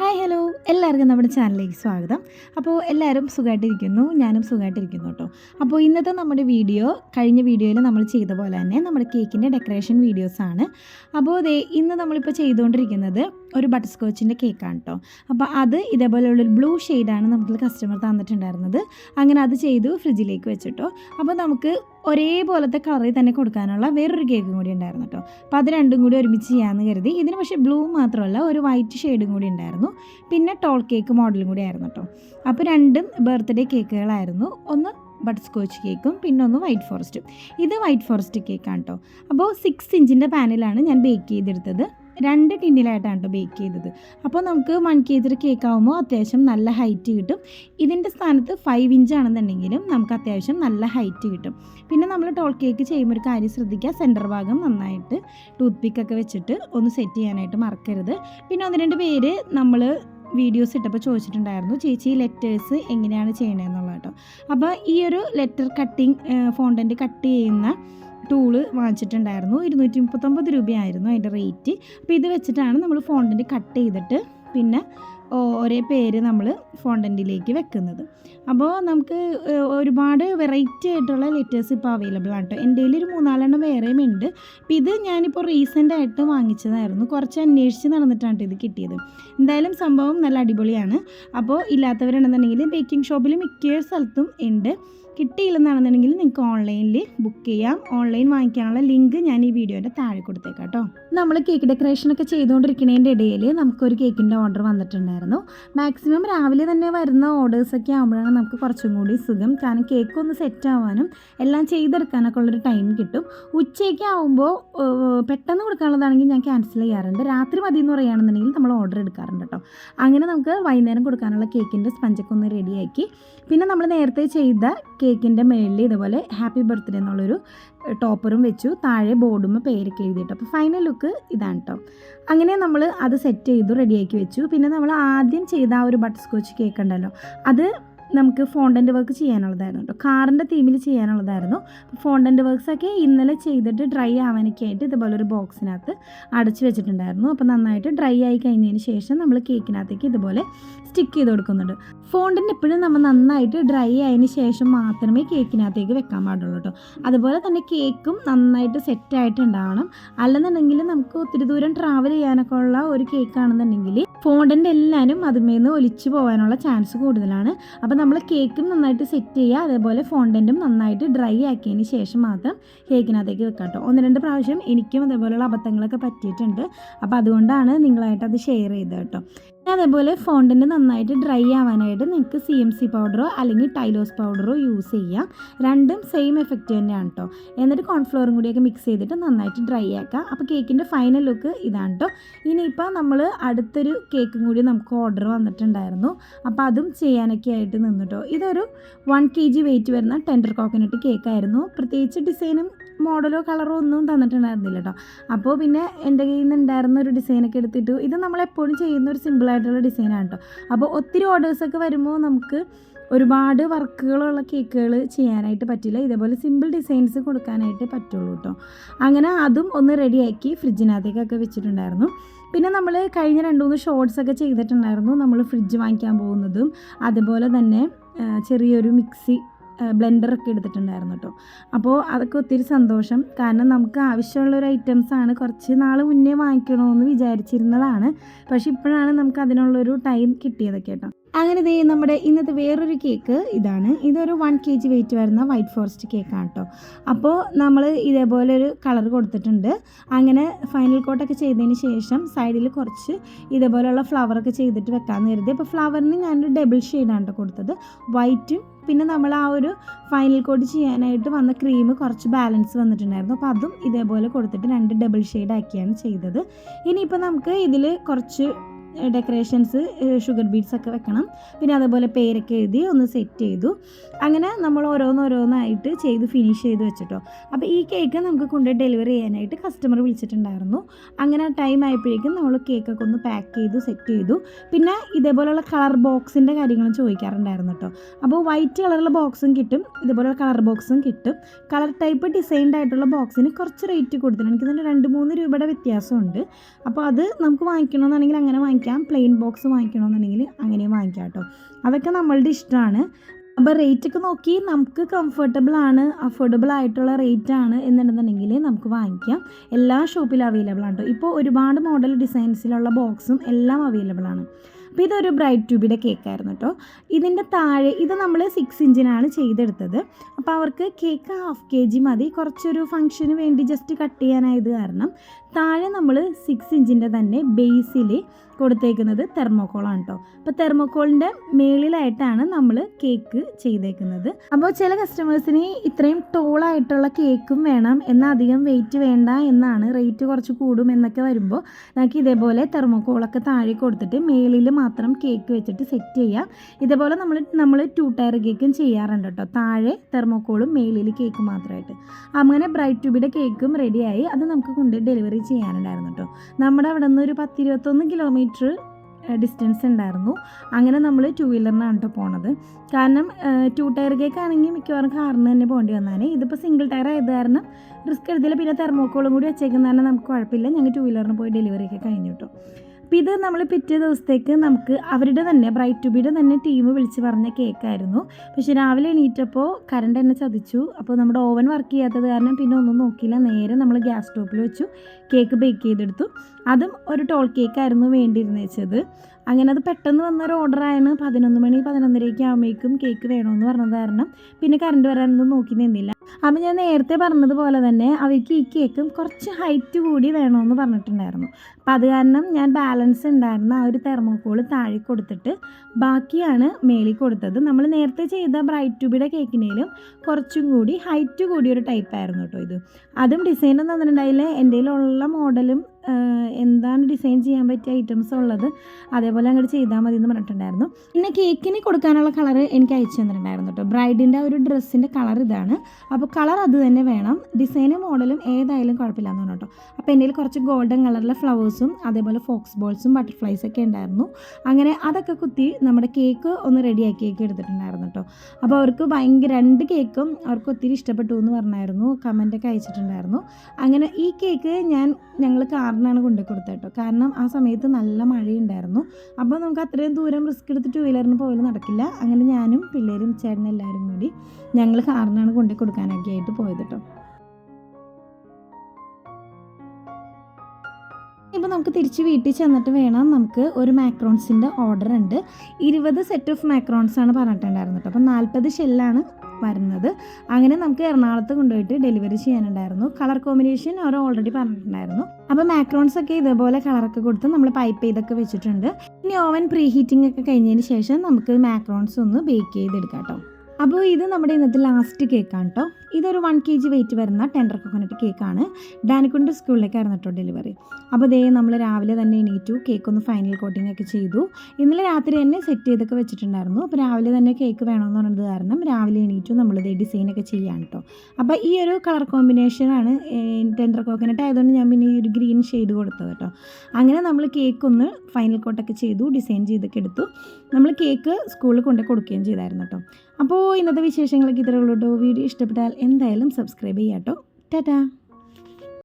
Hi hello. എല്ലാവർക്കും നമ്മുടെ ചാനലിലേക്ക് സ്വാഗതം. അപ്പോൾ എല്ലാവരും സുഖമായിട്ടിരിക്കുന്നു ഞാനും സുഖമായിട്ടിരിക്കുന്നു കേട്ടോ. അപ്പോൾ ഇന്നത്തെ നമ്മുടെ വീഡിയോ കഴിഞ്ഞ വീഡിയോയിൽ നമ്മൾ ചെയ്ത പോലെ തന്നെ നമ്മുടെ കേക്കിന്റെ ഡെക്കറേഷൻ വീഡിയോസാണ്. അപ്പോൾ അതെ ഇന്ന് നമ്മളിപ്പോൾ ചെയ്തുകൊണ്ടിരിക്കുന്നത് ഒരു ബട്ടർ സ്കോച്ചിന്റെ കേക്കാണ് കേട്ടോ. അപ്പോൾ അത് ഇതേപോലെയുള്ളൊരു ബ്ലൂ ഷെയ്ഡാണ് നമുക്ക് കസ്റ്റമർ തന്നിട്ടുണ്ടായിരുന്നത്. അങ്ങനെ അത് ചെയ്തു ഫ്രിഡ്ജിലേക്ക് വെച്ചിട്ടോ അപ്പോൾ നമുക്ക് ഒരേപോലത്തെ കളറിൽ തന്നെ കൊടുക്കാനുള്ള വേറൊരു കേക്കും കൂടി ഉണ്ടായിരുന്നു കേട്ടോ. അപ്പോൾ അത് രണ്ടും കൂടി ഒരുമിച്ച് ചെയ്യാമെന്ന് കരുതി. ഇതിന് പക്ഷേ ബ്ലൂ മാത്രമല്ല ഒരു വൈറ്റ് ഷെയ്ഡും കൂടി ഉണ്ടായിരുന്നു. പിന്നെ ടോൾ കേക്ക് മോഡലും കൂടി ആയിരുന്നു കേട്ടോ. അപ്പോൾ രണ്ടും ബർത്ത്ഡേ കേക്കുകളായിരുന്നു ഒന്ന് ബട്ടർ സ്കോച്ച് കേക്കും പിന്നെ ഒന്ന് വൈറ്റ് ഫോറസ്റ്റും ഇത് വൈറ്റ് ഫോറസ്റ്റ് കേക്കാണ് കേട്ടോ. അപ്പോൾ സിക്സ് ഇഞ്ചിന്റെ പാനിലാണ് ഞാൻ ബേക്ക് ചെയ്തെടുത്തത്. രണ്ട് ടിന്നിലായിട്ടാണ് കേട്ടോ ബേക്ക് ചെയ്തത്. അപ്പോൾ നമുക്ക് വൺ കെ ജിയുടെ കേക്ക് ആകുമ്പോൾ അത്യാവശ്യം നല്ല ഹൈറ്റ് കിട്ടും. ഇതിന്റെ സ്ഥാനത്ത് ഫൈവ് ഇഞ്ച് ആണെന്നുണ്ടെങ്കിലും നമുക്ക് അത്യാവശ്യം നല്ല ഹൈറ്റ് കിട്ടും. പിന്നെ നമ്മൾ ടോൾ കേക്ക് ചെയ്യുമ്പോൾ ഒരു കാര്യം ശ്രദ്ധിക്കുക. സെന്റർ ഭാഗം നന്നായിട്ട് ടൂത്ത് പിക്കൊക്കെ വെച്ചിട്ട് ഒന്ന് സെറ്റ് ചെയ്യാനായിട്ട് മറക്കരുത്. പിന്നെ ഒന്ന് രണ്ട് പേര് നമ്മൾ വീഡിയോസ് ഇട്ടപ്പോൾ ചോദിച്ചിട്ടുണ്ടായിരുന്നു ചേച്ചി ലെറ്റേഴ്സ് എങ്ങനെയാണ് ചെയ്യണതെന്നുള്ളത് കേട്ടോ. അപ്പോൾ ഈ ഒരു ലെറ്റർ കട്ടിങ് ഫോണ്ടന്റ് കട്ട് ചെയ്യുന്ന ടൂൾ വാങ്ങിച്ചിട്ടുണ്ടായിരുന്നു. ഇരുന്നൂറ്റി മുപ്പത്തൊമ്പത് രൂപയായിരുന്നു അതിന്റെ റേറ്റ് അപ്പോൾ ഇത് വെച്ചിട്ടാണ് നമ്മൾ ഫോണ്ടിന്റെ കട്ട് ചെയ്തിട്ട് പിന്നെ ഒരേ പേര് നമ്മൾ ഫോണ്ടന്റിലേക്ക് വെക്കുന്നത്. അപ്പോൾ നമുക്ക് ഒരുപാട് വെറൈറ്റി ആയിട്ടുള്ള ലെറ്റേഴ്സ് ഇപ്പോൾ അവൈലബിൾ ആണ് കേട്ടോ. എന്റെ ഒരു മൂന്നാലെണ്ണം വേറെയും ഉണ്ട്. അപ്പോൾ ഇത് ഞാനിപ്പോൾ റീസെന്റ് ആയിട്ട് വാങ്ങിച്ചതായിരുന്നു. കുറച്ച് അന്വേഷിച്ച് നടന്നിട്ടാണ് ട്ടോ ഇത് കിട്ടിയത്. എന്തായാലും സംഭവം നല്ല അടിപൊളിയാണ്. അപ്പോൾ ഇല്ലാത്തവരുണ്ടെന്നുണ്ടെങ്കിൽ ബേക്കിംഗ് ഷോപ്പിൽ മിക്ക സ്ഥലത്തും ഉണ്ട്. കിട്ടിയില്ലെന്നാണെന്നുണ്ടെങ്കിൽ നിങ്ങൾക്ക് ഓൺലൈനിൽ ബുക്ക് ചെയ്യാം. ഓൺലൈൻ വാങ്ങിക്കാനുള്ള ലിങ്ക് ഞാൻ ഈ വീഡിയോന്റെ താഴെ കൊടുത്തേക്കാം കേട്ടോ. നമ്മൾ കേക്ക് ഡെക്കറേഷനൊക്കെ ചെയ്തുകൊണ്ടിരിക്കുന്നതിന്റെ ഇടയിൽ നമുക്കൊരു കേക്കിന്റെ ഓർഡർ വന്നിട്ടുണ്ടായിരുന്നു. മാക്സിമം രാവിലെ തന്നെ വരുന്ന ഓർഡേഴ്സൊക്കെ ആകുമ്പോഴാണ് നമുക്ക് കുറച്ചും കൂടി സുഖം. കാരണം കേക്ക് ഒന്ന് സെറ്റ് ആവാനും എല്ലാം ചെയ്തെടുക്കാനൊക്കെ ഉള്ളൊരു ടൈം കിട്ടും. ഉച്ചയ്ക്ക് ആകുമ്പോൾ പെട്ടെന്ന് കൊടുക്കാനുള്ളതാണെങ്കിൽ ഞാൻ ക്യാൻസൽ ചെയ്യാറുണ്ട്. രാത്രി മതി എന്ന് പറയുകയാണെന്നുണ്ടെങ്കിൽ നമ്മൾ ഓർഡർ എടുക്കാറുണ്ട് കേട്ടോ. അങ്ങനെ നമുക്ക് വൈകുന്നേരം കൊടുക്കാനുള്ള കേക്കിന്റെ സ്പഞ്ചൊക്കെ ഒന്ന് റെഡിയാക്കി പിന്നെ നമ്മൾ നേരത്തെ ചെയ്ത കേക്കിന്റെ മേളിൽ ഇതുപോലെ ഹാപ്പി ബർത്ത്ഡേ എന്നുള്ളൊരു ടോപ്പറും വെച്ചു. താഴെ ബോർഡും പേരൊക്കെ എഴുതിയിട്ട്. അപ്പോൾ ഫൈനൽ ലുക്ക് ഇതാണ് കേട്ടോ അങ്ങനെ നമ്മൾ അത് സെറ്റ് ചെയ്തു റെഡിയാക്കി വെച്ചു. പിന്നെ നമ്മൾ ആദ്യം ചെയ്ത ആ ഒരു ബട്ടർ സ്കോച്ച് കേക്ക് ഉണ്ടല്ലോ അത് നമുക്ക് ഫോണ്ടന്റ് വർക്ക് ചെയ്യാനുള്ളതായിരുന്നു കേട്ടോ കാറിന്റെ തീമിൽ ചെയ്യാനുള്ളതായിരുന്നു. ഫോണ്ടന്റ് വർക്ക്സൊക്കെ ഇന്നലെ ചെയ്തിട്ട് ഡ്രൈ ആവാനൊക്കെ ആയിട്ട് ഇതുപോലെ ഒരു ബോക്സിനകത്ത് അടച്ചു വെച്ചിട്ടുണ്ടായിരുന്നു. അപ്പോൾ നന്നായിട്ട് ഡ്രൈ ആയി കഴിഞ്ഞതിന് ശേഷം നമ്മൾ കേക്കിനകത്തേക്ക് ഇതുപോലെ സ്റ്റിക്ക് ചെയ്ത് കൊടുക്കുന്നുണ്ട്. ഫോണ്ടിന്റെ എപ്പോഴും നമ്മൾ നന്നായിട്ട് ഡ്രൈ ആയതിന് ശേഷം മാത്രമേ കേക്കിനകത്തേക്ക് വെക്കാൻ പാടുള്ളൂ കേട്ടോ അതുപോലെ തന്നെ കേക്കും നന്നായിട്ട് സെറ്റായിട്ട് ഉണ്ടാവണം. അല്ലെന്നുണ്ടെങ്കിൽ നമുക്ക് ഒത്തിരി ദൂരം ട്രാവൽ ചെയ്യാനൊക്കെ ഉള്ള ഒരു കേക്കാണെന്നുണ്ടെങ്കിൽ ഫോണ്ടിന്റെ എല്ലാവരും അതുമേന്ന് ഒലിച്ചു പോകാനുള്ള ചാൻസ് കൂടുതലാണ്. അപ്പോൾ നമ്മൾ കേക്കും നന്നായിട്ട് സെറ്റ് ചെയ്യുക അതേപോലെ ഫോണ്ടന്റും നന്നായിട്ട് ഡ്രൈ ആക്കിയതിന് ശേഷം മാത്രം കേക്കിനകത്തേക്ക് വെക്കാം കേട്ടോ. ഒന്ന് രണ്ട് പ്രാവശ്യം എനിക്കും അതേപോലെയുള്ള അബദ്ധങ്ങളൊക്കെ പറ്റിയിട്ടുണ്ട്. അപ്പോൾ അതുകൊണ്ടാണ് നിങ്ങളായിട്ട് അത് ഷെയർ ചെയ്തത് കേട്ടോ. അതേപോലെ ഫോണ്ടിന് നന്നായിട്ട് ഡ്രൈ ആവാനായിട്ട് നിങ്ങൾക്ക് സി എം സി പൗഡറോ അല്ലെങ്കിൽ ടൈലോസ് പൗഡറോ യൂസ് ചെയ്യാം. രണ്ടും സെയിം എഫക്റ്റ് തന്നെയാണ് കേട്ടോ എന്നിട്ട് കോൺഫ്ലോറും കൂടിയൊക്കെ മിക്സ് ചെയ്തിട്ട് നന്നായിട്ട് ഡ്രൈ ആക്കാം. അപ്പോൾ കേക്കിന്റെ ഫൈനൽ ലുക്ക് ഇതാണ് കേട്ടോ ഇനിയിപ്പോൾ നമ്മൾ അടുത്തൊരു കേക്കും കൂടി നമുക്ക് ഓർഡർ വന്നിട്ടുണ്ടായിരുന്നു. അപ്പോൾ അതും ചെയ്യാനൊക്കെ ആയിട്ട് നിന്നിട്ടോ ഇതൊരു വൺ കെ ജി വെയിറ്റ് വരുന്ന ടെൻഡർ കോക്കനട്ട് കേക്കായിരുന്നു പ്രത്യേകിച്ച് ഡിസൈനും മോഡലോ കളറോ ഒന്നും തന്നിട്ടുണ്ടായിരുന്നില്ല കേട്ടോ അപ്പോൾ പിന്നെ എന്റെ കയ്യിൽ നിന്ന് ഉണ്ടായിരുന്ന ഒരു ഡിസൈനൊക്കെ എടുത്തിട്ട്. ഇത് നമ്മളെപ്പോഴും ചെയ്യുന്ന ഒരു സിമ്പിളായിട്ടുള്ള ഡിസൈനാണ് കേട്ടോ അപ്പോൾ ഒത്തിരി ഓർഡേഴ്സൊക്കെ വരുമ്പോൾ നമുക്ക് ഒരുപാട് വർക്കുകളുള്ള കേക്കുകൾ ചെയ്യാനായിട്ട് പറ്റില്ല. ഇതേപോലെ സിമ്പിൾ ഡിസൈൻസ് കൊടുക്കാനായിട്ട് പറ്റുള്ളൂ കേട്ടോ അങ്ങനെ അതും ഒന്ന് റെഡിയാക്കി ഫ്രിഡ്ജിനകത്തേക്കൊക്കെ വെച്ചിട്ടുണ്ടായിരുന്നു. പിന്നെ നമ്മൾ കഴിഞ്ഞ രണ്ട് മൂന്ന് ഷോർട്സ് ഒക്കെ ചെയ്തിട്ടുണ്ടായിരുന്നു. നമ്മൾ ഫ്രിഡ്ജ് വാങ്ങിക്കാൻ പോകുന്നതും അതുപോലെ തന്നെ ചെറിയൊരു മിക്സി ബ്ലെൻഡറൊക്കെ എടുത്തിട്ടുണ്ടായിരുന്നു കേട്ടോ അപ്പോൾ അതൊക്കെ ഒത്തിരി സന്തോഷം. കാരണം നമുക്ക് ആവശ്യമുള്ള ഒരു ഐറ്റംസ് ആണ് കുറച്ച് നാൾ മുന്നേ വാങ്ങിക്കണമെന്ന് വിചാരിച്ചിരുന്നതാണ്. പക്ഷേ ഇപ്പോഴാണ് നമുക്ക് അതിനുള്ളൊരു ടൈം കിട്ടിയതൊക്കെ കേട്ടോ അങ്ങനെ ദേ നമ്മുടെ ഇന്നത്തെ വേറൊരു കേക്ക് ഇതാണ്. ഇതൊരു വൺ കെ ജി വെയിറ്റ് വരുന്ന വൈറ്റ് ഫോറസ്റ്റ് കേക്കാണ് കേട്ടോ അപ്പോൾ നമ്മൾ ഇതേപോലെ ഒരു കളർ കൊടുത്തിട്ടുണ്ട്. അങ്ങനെ ഫൈനൽ കോട്ടൊക്കെ ചെയ്തതിന് ശേഷം സൈഡിൽ കുറച്ച് ഇതേപോലെയുള്ള ഫ്ലവറൊക്കെ ചെയ്തിട്ട് വെക്കാമെന്ന് കരുതി. അപ്പോൾ ഫ്ലവറിന് ഞാനൊരു ഡബിൾ ഷെയ്ഡാണ് കേട്ടോ കൊടുത്തത്. വൈറ്റും പിന്നെ നമ്മൾ ആ ഒരു ഫൈനൽ കോട്ട് ചെയ്യാനായിട്ട് വന്ന ക്രീം കുറച്ച് ബാലൻസ് വന്നിട്ടുണ്ടായിരുന്നു. അപ്പോൾ അതും ഇതേപോലെ കൊടുത്തിട്ട് രണ്ട് ഡബിൾ ഷെയ്ഡ് ആക്കിയാണ് ചെയ്തത്. ഇനിയിപ്പോൾ നമുക്ക് ഇതിൽ കുറച്ച് ഡെക്കറേഷൻസ് ഷുഗർ ബീഡ്സ് ഒക്കെ വെക്കണം. പിന്നെ അതേപോലെ പേരൊക്കെ എഴുതി ഒന്ന് സെറ്റ് ചെയ്തു. അങ്ങനെ നമ്മൾ ഓരോന്നോരോന്നായിട്ട് ചെയ്ത് ഫിനിഷ് ചെയ്ത് വെച്ചിട്ടോ. അപ്പോൾ ഈ കേക്ക് നമുക്ക് കൊണ്ട് ഡെലിവറി ചെയ്യാനായിട്ട് കസ്റ്റമർ വിളിച്ചിട്ടുണ്ടായിരുന്നു. അങ്ങനെ ടൈം ആയപ്പോഴേക്കും നമ്മൾ കേക്കൊക്കെ ഒന്ന് പാക്ക് ചെയ്തു സെറ്റ് ചെയ്തു. പിന്നെ ഇതേപോലെയുള്ള കളർ ബോക്സിന്റെ കാര്യങ്ങളും ചോദിക്കാറുണ്ടായിരുന്നു കേട്ടോ അപ്പോൾ വൈറ്റ് കളറുള്ള ബോക്സും കിട്ടും ഇതേപോലെയുള്ള കളർ ബോക്സും കിട്ടും. കളർ ടൈപ്പ് ഡിസൈൻഡ് ആയിട്ടുള്ള ബോക്സിന് കുറച്ച് റേറ്റ് കൊടുത്തിട്ടുണ്ട്. എനിക്ക് തന്നെ രണ്ട് മൂന്ന് രൂപയുടെ വ്യത്യാസമുണ്ട്. അപ്പോൾ അത് നമുക്ക് വാങ്ങിക്കണമെന്നുണ്ടെങ്കിൽ അങ്ങനെ വാങ്ങിക്കാം. വാങ്ങിക്കാം. പ്ലെയിൻ ബോക്സ് വാങ്ങിക്കണമെന്നുണ്ടെങ്കിൽ അങ്ങനെയും വാങ്ങിക്കാം കേട്ടോ. അതൊക്കെ നമ്മളുടെ ഇഷ്ടമാണ്. അപ്പോൾ റേറ്റ് ഒക്കെ നോക്കി നമുക്ക് കംഫർട്ടബിൾ ആണ് അഫോർഡബിൾ ആയിട്ടുള്ള റേറ്റ് ആണ് എന്നുണ്ടെന്നുണ്ടെങ്കിൽ നമുക്ക് വാങ്ങിക്കാം. എല്ലാ ഷോപ്പിലും അവൈലബിൾ ആണ് കേട്ടോ. ഇപ്പോൾ ഒരുപാട് മോഡൽ ഡിസൈൻസിലുള്ള ബോക്സും എല്ലാം അവൈലബിൾ ആണ്. അപ്പോൾ ഇതൊരു ബ്രൈറ്റ് ട്യൂബിന്റെ കേക്കായിരുന്നു കേട്ടോ ഇതിന്റെ താഴെ ഇത് നമ്മൾ സിക്സ് ഇഞ്ചിനാണ് ചെയ്തെടുത്തത്. അപ്പോൾ അവർക്ക് കേക്ക് ഹാഫ് കെ ജി മതി. കുറച്ചൊരു ഫംഗ്ഷന് വേണ്ടി ജസ്റ്റ് കട്ട് ചെയ്യാനായത് കാരണം താഴെ നമ്മൾ സിക്സ് ഇഞ്ചിന്റെ തന്നെ ബേസിൽ കൊടുത്തേക്കുന്നത് തെർമോക്കോളാണ് കേട്ടോ അപ്പോൾ തെർമോക്കോളിന്റെ മേളിലായിട്ടാണ് നമ്മൾ കേക്ക് ചെയ്തേക്കുന്നത്. അപ്പോൾ ചില കസ്റ്റമേഴ്സിന് ഇത്രയും ടോളായിട്ടുള്ള കേക്കും വേണം എന്നാൽ അധികം വെയിറ്റ് വേണ്ട എന്നാണ് റേറ്റ് കുറച്ച് കൂടും എന്നൊക്കെ വരുമ്പോൾ നമുക്ക് ഇതേപോലെ തെർമോക്കോളൊക്കെ താഴെ കൊടുത്തിട്ട് മേളിൽ മാത്രം കേക്ക് വെച്ചിട്ട് സെറ്റ് ചെയ്യുക ഇതേപോലെ നമ്മൾ നമ്മൾ ടു ടയർ കേക്കും ചെയ്യാറുണ്ട് കേട്ടോ താഴെ തെർമോക്കോളും മേലിൽ കേക്ക് മാത്രമായിട്ട്. അങ്ങനെ ബ്രൈറ്റ് ട്യൂബിയുടെ കേക്കും റെഡിയായി അത് നമുക്ക് കൊണ്ട് ഡെലിവറി ചെയ്യാനുണ്ടായിരുന്നു കേട്ടോ നമ്മുടെ അവിടെ നിന്ന് ഒരു പത്തിരുപത്തൊന്ന് കിലോമീറ്റർ ഡിസ്റ്റൻസ് ഉണ്ടായിരുന്നു. അങ്ങനെ നമ്മൾ ടു വീലറിനാണ് കേട്ടോ പോണത്. കാരണം ടു ടയർ കേക്ക് ആണെങ്കിൽ മിക്കവാറും കാറിന് തന്നെ പോകേണ്ടി വന്നാണ് ഇതിപ്പോൾ സിംഗിൾ ടയർ ആയത് കാരണം റിസ്ക് എടുത്തില്ല. പിന്നെ തെർമോക്കോളും കൂടി വെച്ചേക്കുന്ന കാരണം നമുക്ക് കുഴപ്പമില്ല. ഞങ്ങൾ ടു വീലറിന് പോയി ഡെലിവറി ഒക്കെ കഴിഞ്ഞു കേട്ടോ അപ്പോൾ ഇത് നമ്മൾ പിറ്റേ ദിവസത്തേക്ക് നമുക്ക് അവരുടെ തന്നെ ബ്രൈറ്റ് ട്യൂബിയുടെ തന്നെ ടീം വിളിച്ച് പറഞ്ഞ കേക്കായിരുന്നു പക്ഷേ രാവിലെ എണീറ്റപ്പോൾ കറണ്ട് എന്നെ ചതിച്ചു. അപ്പോൾ നമ്മുടെ ഓവൻ വർക്ക് ചെയ്യാത്തത് കാരണം പിന്നെ ഒന്നും നോക്കിയില്ല. നേരെ നമ്മൾ ഗ്യാസ് സ്റ്റോപ്പിൽ വെച്ചു. കേക്ക് ബേക്ക് ചെയ്തെടുത്തു. അതും ഒരു ടോൾ കേക്കായിരുന്നു വേണ്ടിയിരുന്നു വെച്ചത് അങ്ങനെ അത് പെട്ടെന്ന് വന്നൊരു ഓർഡർ ആയിരുന്നു പതിനൊന്ന് മണി പതിനൊന്നരയ്ക്ക് ആകുമ്പോഴേക്കും കേക്ക് വേണമെന്ന് പറഞ്ഞത് കാരണം പിന്നെ കറണ്ട് വരാനൊന്നും നോക്കി നിന്നില്ല. അപ്പം ഞാൻ നേരത്തെ പറഞ്ഞതുപോലെ തന്നെ അവർക്ക് ഈ കേക്കും കുറച്ച് ഹൈറ്റ് കൂടി വേണമെന്ന് പറഞ്ഞിട്ടുണ്ടായിരുന്നു. അപ്പം അത് കാരണം ഞാൻ ബാലൻസ് ഉണ്ടായിരുന്ന ആ ഒരു തെർമോക്കോൾ താഴെ കൊടുത്തിട്ട് ബാക്കിയാണ് മേളിൽ കൊടുത്തത്. നമ്മൾ നേരത്തെ ചെയ്ത ബ്രൈറ്റ് ട്യൂബിയുടെ കേക്കിനേലും കുറച്ചും കൂടി ഹൈറ്റ് കൂടിയൊരു ടൈപ്പായിരുന്നു കേട്ടോ ഇത്. അതും ഡിസൈനും തന്നിട്ടുണ്ടായില്ല എന്റെ ഉള്ള മോഡലും എന്താണ് ഡിസൈൻ ചെയ്യാൻ പറ്റിയ ഐറ്റംസ് ഉള്ളത് അതേപോലെ അങ്ങോട്ട് ചെയ്താൽ മതി എന്ന് പറഞ്ഞിട്ടുണ്ടായിരുന്നു. പിന്നെ കേക്കിന് കൊടുക്കാനുള്ള കളർ എനിക്ക് അയച്ചു തന്നിട്ടുണ്ടായിരുന്നു കേട്ടോ ബ്രൈഡിന്റെ ഒരു ഡ്രസ്സിന്റെ കളർ ഇതാണ്. അപ്പോൾ കളർ അത് തന്നെ വേണം. ഡിസൈനും മോഡലും ഏതായാലും കുഴപ്പമില്ല എന്ന് പറഞ്ഞു കേട്ടോ അപ്പോൾ എന്റെ കുറച്ച് ഗോൾഡൻ കളറിലെ ഫ്ലവേഴ്സും അതേപോലെ ഫോക്സ് ബോൾസും ബട്ടർഫ്ലൈസ് ഒക്കെ ഉണ്ടായിരുന്നു. അങ്ങനെ അതൊക്കെ കുത്തി നമ്മുടെ കേക്ക് ഒന്ന് റെഡിയാക്കിയൊക്കെ എടുത്തിട്ടുണ്ടായിരുന്നു കേട്ടോ അപ്പോൾ അവർക്ക് ഭയങ്കര രണ്ട് കേക്കും അവർക്ക് ഒത്തിരി ഇഷ്ടപ്പെട്ടു എന്ന് പറഞ്ഞായിരുന്നു. കമന്റൊക്കെ അയച്ചിട്ടുണ്ടായിരുന്നു. അങ്ങനെ ഈ കേക്ക് ഞാൻ ഞങ്ങൾ കാറിനാണ് കൊണ്ടു കൊടുത്തത് കേട്ടോ. കാരണം ആ സമയത്ത് നല്ല മഴയുണ്ടായിരുന്നു. അപ്പോൾ നമുക്ക് അത്രയും ദൂരം റിസ്ക് എടുത്ത് ടു വീലറിന് പോയാലും നടക്കില്ല. അങ്ങനെ ഞാനും പിള്ളേരും ചേട്ടനും എല്ലാവരും കൂടി ഞങ്ങൾ കാറിനാണ് കൊണ്ടു കൊടുക്കാനൊക്കെ ആയിട്ട് പോയത് കേട്ടോ. ഇപ്പോൾ നമുക്ക് തിരിച്ച് വീട്ടിൽ ചെന്നിട്ട് വേണം. നമുക്ക് ഒരു മാക്രോൺസിന്റെ ഓർഡർ ഉണ്ട്. ഇരുപത് സെറ്റ് ഓഫ് മാക്രോൺസ് ആണ് പറഞ്ഞിട്ടുണ്ടായിരുന്നത് അപ്പോൾ നാൽപ്പത് ഷെല്ലാണ് വരുന്നത്. അങ്ങനെ നമുക്ക് എറണാകുളത്ത് കൊണ്ടുപോയിട്ട് ഡെലിവറി ചെയ്യാനുണ്ടായിരുന്നു. കളർ കോമ്പിനേഷൻ അവർ ഓൾറെഡി പറഞ്ഞിട്ടുണ്ടായിരുന്നു. അപ്പോൾ മാക്രോൺസ് ഒക്കെ ഇതേപോലെ കളറൊക്കെ കൊടുത്ത് നമ്മൾ പൈപ്പ് ചെയ്തൊക്കെ വെച്ചിട്ടുണ്ട്. ഇനി ഓവൻ പ്രീ ഹീറ്റിംഗ് ഒക്കെ കഴിഞ്ഞതിന് ശേഷം നമുക്ക് മാക്രോൺസ് ഒന്ന് ബേക്ക് ചെയ്തെടുക്കാം കേട്ടോ. അപ്പോൾ ഇത് നമ്മുടെ ഇന്നത്തെ ലാസ്റ്റ് കേക്കാണ് കേട്ടോ ഇതൊരു വൺ കെ ജി വെയിറ്റ് വരുന്ന ടെൻഡർ കൊക്കോനട്ട് കേക്കാണ് ഡാനിക്കുണ്ട് സ്കൂളിലേക്കായിരുന്നു കേട്ടോ ഡെലിവറി അപ്പോൾ ദേ നമ്മൾ രാവിലെ തന്നെ എണീറ്റു കേക്ക് ഒന്ന് ഫൈനൽ കോട്ടിംഗ് ഒക്കെ ചെയ്തു. ഇന്നലെ രാത്രി തന്നെ സെറ്റ് ചെയ്തൊക്കെ വെച്ചിട്ടുണ്ടായിരുന്നു. അപ്പോൾ രാവിലെ തന്നെ കേക്ക് വേണമെന്ന് പറഞ്ഞത് കാരണം രാവിലെ എണീറ്റു നമ്മൾ നമ്മളിത് ഡിസൈനൊക്കെ ചെയ്യാൻ കേട്ടോ അപ്പോൾ ഈ ഒരു കളർ കോമ്പിനേഷനാണ് ടെൻഡർ കോക്കനട്ട് ആയതുകൊണ്ട് ഞാൻ പിന്നെ ഈ ഒരു ഗ്രീൻ ഷെയ്ഡ് കൊടുത്തത് കേട്ടോ അങ്ങനെ നമ്മൾ കേക്ക് ഒന്ന് ഫൈനൽ കോട്ടൊക്കെ ചെയ്തു ഡിസൈൻ ചെയ്തൊക്കെ എടുത്തു. നമ്മൾ കേക്ക് സ്കൂളിൽ കൊണ്ടു കൊടുക്കുകയും ചെയ്തായിരുന്നു കേട്ടോ അപ്പോൾ ഇന്നത്തെ വിശേഷങ്ങളൊക്കെ ഇത്രയുള്ളൂ കേട്ടോ. വീഡിയോ ഇഷ്ടപ്പെട്ടാൽ എന്തായാലും സബ്സ്ക്രൈബ് ചെയ്യാം കേട്ടോ ടാറ്റാ.